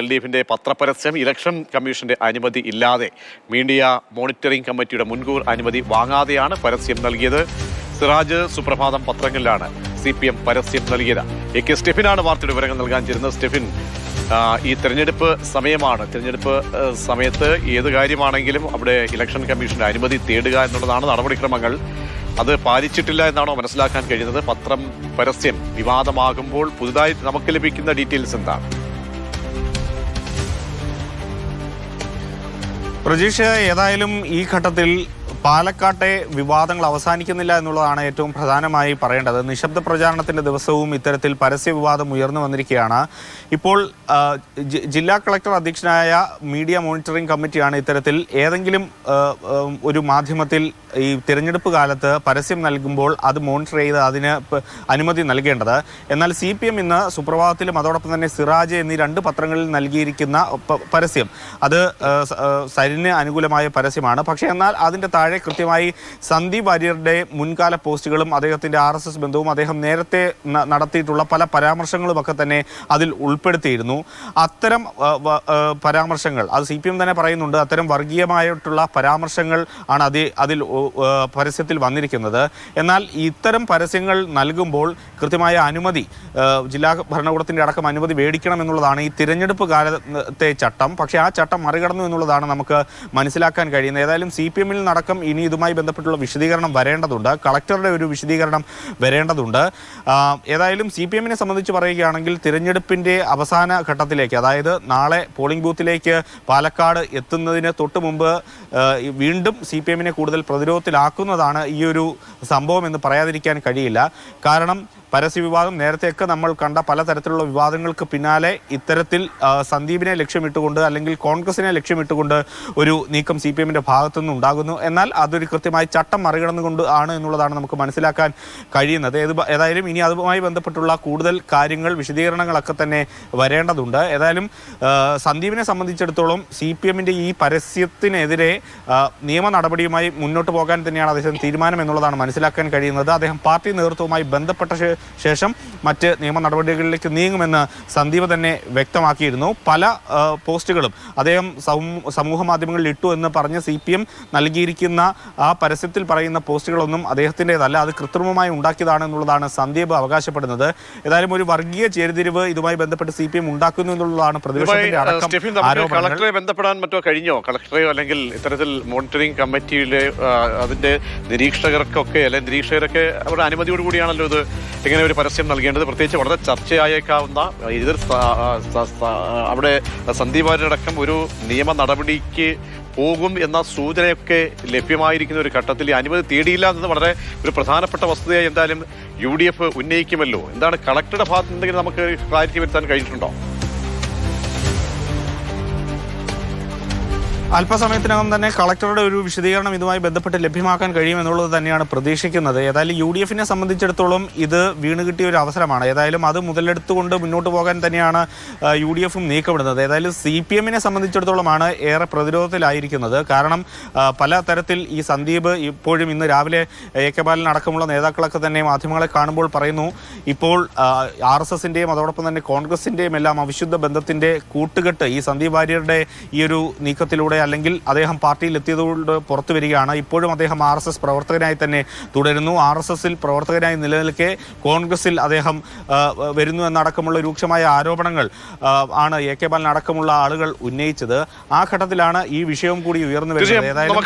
L D എഫിന്റെ പത്രപരസ്യം election കമ്മീഷന്റെ അനുമതി ഇല്ലാതെ മീഡിയ മോണിറ്ററിംഗ് കമ്മിറ്റിയുടെ മുൻകൂർ അനുമതി വാങ്ങാതെയാണ് പരസ്യം നൽകിയത്. സിറാജ് സുപ്രഭാതം പത്രങ്ങളിലാണ് സി പി എം പരസ്യം നൽകിയത്. എ കെ സ്റ്റെഫിനാണ് വാർത്തയുടെ വിവരങ്ങൾ നൽകാൻ ചേരുന്നത് സ്റ്റെഫിൻ ഈ തെരഞ്ഞെടുപ്പ് സമയമാണ്. തിരഞ്ഞെടുപ്പ് സമയത്ത് ഏത് കാര്യമാണെങ്കിലും അവിടെ ഇലക്ഷൻ കമ്മീഷന്റെ അനുമതി തേടുക എന്നുള്ളതാണ് നടപടിക്രമങ്ങൾ. അത് പാലിച്ചിട്ടില്ല എന്നാണോ മനസ്സിലാക്കാൻ കഴിയുന്നത്? പത്രം പരസ്യം വിവാദമാകുമ്പോൾ പുതുതായി നമുക്ക് ലഭിക്കുന്ന ഡീറ്റെയിൽസ് എന്താണ്? പ്രജീഷ് ഏതായാലും ഈ ഘട്ടത്തിൽ പാലക്കാട്ടെ വിവാദങ്ങൾ അവസാനിക്കുന്നില്ല എന്നുള്ളതാണ് ഏറ്റവും പ്രധാനമായി പറയേണ്ടത്. നിശബ്ദ പ്രചാരണത്തിന്റെ ദിവസവും ഇത്തരത്തിൽ പരസ്യ വിവാദം ഉയർന്നു വന്നിരിക്കുകയാണ്. ഇപ്പോൾ ജില്ലാ കളക്ടർ അധ്യക്ഷനായ മീഡിയ മോണിറ്ററിംഗ് കമ്മിറ്റിയാണ് ഇത്തരത്തിൽ ഏതെങ്കിലും ഒരു മാധ്യമത്തിൽ ഈ തിരഞ്ഞെടുപ്പ് കാലത്ത് പരസ്യം നൽകുമ്പോൾ അത് മോണിറ്റർ ചെയ്ത് അതിന് അനുമതി നൽകേണ്ടത്. എന്നാൽ സി പി എം ഇന്ന് സുപ്രഭാതത്തിലും അതോടൊപ്പം തന്നെ സിറാജ് എന്നീ രണ്ട് പത്രങ്ങളിൽ നൽകിയിരിക്കുന്ന പരസ്യം. അത് സരിന് അനുകൂലമായ പരസ്യമാണ്. പക്ഷേ എന്നാൽ അതിന്റെ താഴെ കൃത്യമായി സന്ദീപ് വാര്യരുടെ മുൻകാല പോസ്റ്റുകളും അദ്ദേഹത്തിന്റെ ആർ എസ് എസ് ബന്ധവും അദ്ദേഹം നേരത്തെ നടത്തിയിട്ടുള്ള പല പരാമർശങ്ങളും ഒക്കെ തന്നെ അതിൽ ഉൾപ്പെടുത്തിയിരുന്നു. അത്തരം പരാമർശങ്ങൾ അത് സി പി എം തന്നെ പറയുന്നുണ്ട് അത്തരം വർഗീയമായിട്ടുള്ള പരാമർശങ്ങൾ ആണ് അതി അതിൽ പരസ്യത്തിൽ വന്നിരിക്കുന്നത്. എന്നാൽ ഇത്തരം പരസ്യങ്ങൾ നൽകുമ്പോൾ കൃത്യമായ അനുമതി ജില്ലാ ഭരണകൂടത്തിന്റെ അടക്കം അനുമതി മേടിക്കണം എന്നുള്ളതാണ് ഈ തിരഞ്ഞെടുപ്പ് കാലത്തെ ചട്ടം. പക്ഷേ ആ ചട്ടം മറികടന്നു എന്നുള്ളതാണ് നമുക്ക് മനസ്സിലാക്കാൻ കഴിയുന്നത്. ഏതായാലും സി പി എമ്മിൽ ഇനി ഇതുമായി ബന്ധപ്പെട്ടുള്ള വിശദീകരണം വരേണ്ടതുണ്ട്. കളക്ടറുടെ ഒരു വിശദീകരണം വരേണ്ടതുണ്ട്. ഏതായാലും സി പി എമ്മിനെ സംബന്ധിച്ച് പറയുകയാണെങ്കിൽ തിരഞ്ഞെടുപ്പിന്റെ അവസാന ഘട്ടത്തിലേക്ക് അതായത് നാളെ പോളിംഗ് ബൂത്തിലേക്ക് പാലക്കാട് എത്തുന്നതിന് തൊട്ട് മുമ്പ് വീണ്ടും സി പി എമ്മിനെ കൂടുതൽ പ്രതിരോധത്തിലാക്കുന്നതാണ് ഈ ഒരു സംഭവം എന്ന് പറയാതിരിക്കാൻ കഴിയില്ല. കാരണം പരസ്യ വിവാദം നേരത്തെയൊക്കെ നമ്മൾ കണ്ട പലതരത്തിലുള്ള വിവാദങ്ങൾക്ക് പിന്നാലെ ഇത്തരത്തിൽ സന്ദീപിനെ ലക്ഷ്യമിട്ടുകൊണ്ട് അല്ലെങ്കിൽ കോൺഗ്രസിനെ ലക്ഷ്യമിട്ടുകൊണ്ട് ഒരു നീക്കം സി പി എമ്മിന്റെ ഭാഗത്തുനിന്ന് ഉണ്ടാകുന്നു. എന്നാൽ അതൊരു കൃത്യമായി ചട്ടം മറികടന്നുകൊണ്ട് ആണ് എന്നുള്ളതാണ് നമുക്ക് മനസ്സിലാക്കാൻ കഴിയുന്നത്. ഏത് ഏതായാലും ഇനി അതുമായി ബന്ധപ്പെട്ടുള്ള കൂടുതൽ കാര്യങ്ങൾ വിശദീകരണങ്ങളൊക്കെ തന്നെ വരേണ്ടതുണ്ട്. ഏതായാലും സന്ദീപിനെ സംബന്ധിച്ചിടത്തോളം സി പി എമ്മിന്റെ ഈ പരസ്യത്തിനെതിരെ നിയമ നടപടിയുമായി മുന്നോട്ട് പോകാൻ തന്നെയാണ് അദ്ദേഹം തീരുമാനം എന്നുള്ളതാണ് മനസ്സിലാക്കാൻ കഴിയുന്നത്. അദ്ദേഹം പാർട്ടി നേതൃത്വവുമായി ബന്ധപ്പെട്ട ശേഷം മറ്റ് നിയമ നടപടികളിലേക്ക് നീങ്ങുമെന്ന് സന്ദീപ് തന്നെ വ്യക്തമാക്കിയിരുന്നു. പല പോസ്റ്റുകളും അദ്ദേഹം സമൂഹ മാധ്യമങ്ങളിൽ ഇട്ടു എന്ന് പറഞ്ഞ് സി പി എം നൽകിയിരിക്കുന്ന ആ പരസ്യത്തിൽ പറയുന്ന പോസ്റ്റുകളൊന്നും അദ്ദേഹത്തിന്റെതല്ല അത് കൃത്രിമമായി ഉണ്ടാക്കിയതാണ് എന്നുള്ളതാണ് സന്ദീപ് അവകാശപ്പെടുന്നത്. ഏതായാലും ഒരു വർഗീയ ചേരിതിരിവ് ഇതുമായി ബന്ധപ്പെട്ട് സി പി എം ഉണ്ടാക്കുന്നു എന്നുള്ളതാണ് പ്രതിപക്ഷത്തിന്റെ കളക്ടറെ ബന്ധപ്പെടാൻ മറ്റോ കഴിഞ്ഞോ? കളക്ടറെയോ അല്ലെങ്കിൽ ഇത്തരത്തിൽ മോണിറ്ററിംഗ് കമ്മിറ്റിയിലെ അതിന്റെ നിരീക്ഷകർക്കൊക്കെ അല്ലെങ്കിൽ നിരീക്ഷകരൊക്കെ അവരുടെ അനുമതിയോടുകൂടിയാണല്ലോ ഇത് ഇങ്ങനെ ഒരു പരസ്യം നൽകേണ്ടത് പ്രത്യേകിച്ച് വളരെ ചർച്ചയായേക്കാവുന്ന സ്ഥാ- അവിടെ സന്ദീപ് വാര്യരടക്കം ഒരു നിയമ നടപടിക്ക് പോകും എന്ന സൂചനയൊക്കെ ലഭ്യമായിരിക്കുന്ന ഒരു ഘട്ടത്തിൽ അനുമതി തേടിയില്ല എന്നത് വളരെ ഒരു പ്രധാനപ്പെട്ട വസ്തുതയായി എന്തായാലും യു ഉന്നയിക്കുമല്ലോ. എന്താണ് കളക്ടറുടെ ഭാഗത്ത് എന്തെങ്കിലും നമുക്ക് ക്ലാരിറ്റി വരുത്താൻ കഴിഞ്ഞിട്ടുണ്ടോ? അല്പസമയത്തിനകം തന്നെ കളക്ടറുടെ ഒരു വിശദീകരണം ഇതുമായി ബന്ധപ്പെട്ട് ലഭ്യമാക്കാൻ കഴിയുമെന്നുള്ളത് തന്നെയാണ് പ്രതീക്ഷിക്കുന്നത്. ഏതായാലും യു ഡി എഫിനെ സംബന്ധിച്ചിടത്തോളം ഇത് വീണ് കിട്ടിയ ഒരു അവസരമാണ്. ഏതായാലും അത് മുതലെടുത്തുകൊണ്ട് മുന്നോട്ട് പോകാൻ തന്നെയാണ് യു ഡി എഫും നീക്കപ്പെടുന്നത് ഏതായാലും സി പി എമ്മിനെ സംബന്ധിച്ചിടത്തോളമാണ് ഏറെ പ്രതിരോധത്തിലായിരിക്കുന്നത്. കാരണം പല തരത്തിൽ ഈ സന്ദീപ് ഇപ്പോഴും ഇന്ന് രാവിലെ എ കെ ബാലൻ അടക്കമുള്ള നേതാക്കളൊക്കെ തന്നെ മാധ്യമങ്ങളെ കാണുമ്പോൾ പറയുന്നു ഇപ്പോൾ ആർ എസ് എസിന്റെയും അതോടൊപ്പം തന്നെ കോൺഗ്രസിന്റെയും എല്ലാം അവിശുദ്ധ ബന്ധത്തിന്റെ കൂട്ടുകെട്ട് ഈ സന്ദീപ് വാര്യരുടെ ഈ ഒരു നീക്കത്തിലൂടെ അല്ലെങ്കിൽ അദ്ദേഹം പാർട്ടിയിൽ എത്തിയതുകൊണ്ട് പുറത്തു വരികയാണ്. ഇപ്പോഴും അദ്ദേഹം ആർ എസ് എസ് പ്രവർത്തകനായി തന്നെ തുടരുന്നു. ആർ എസ് എസിൽ പ്രവർത്തകനായി നിലനിൽക്കെ കോൺഗ്രസിൽ അദ്ദേഹം വരുന്നു എന്നടക്കമുള്ള രൂക്ഷമായ ആരോപണങ്ങൾ ആണ് എ കെ ബാലൻ അടക്കമുള്ള ആളുകൾ ഉന്നയിച്ചത്. ആ ഘട്ടത്തിലാണ് ഈ വിഷയം കൂടി ഉയർന്നു വരുന്നത്. ഏതായാലും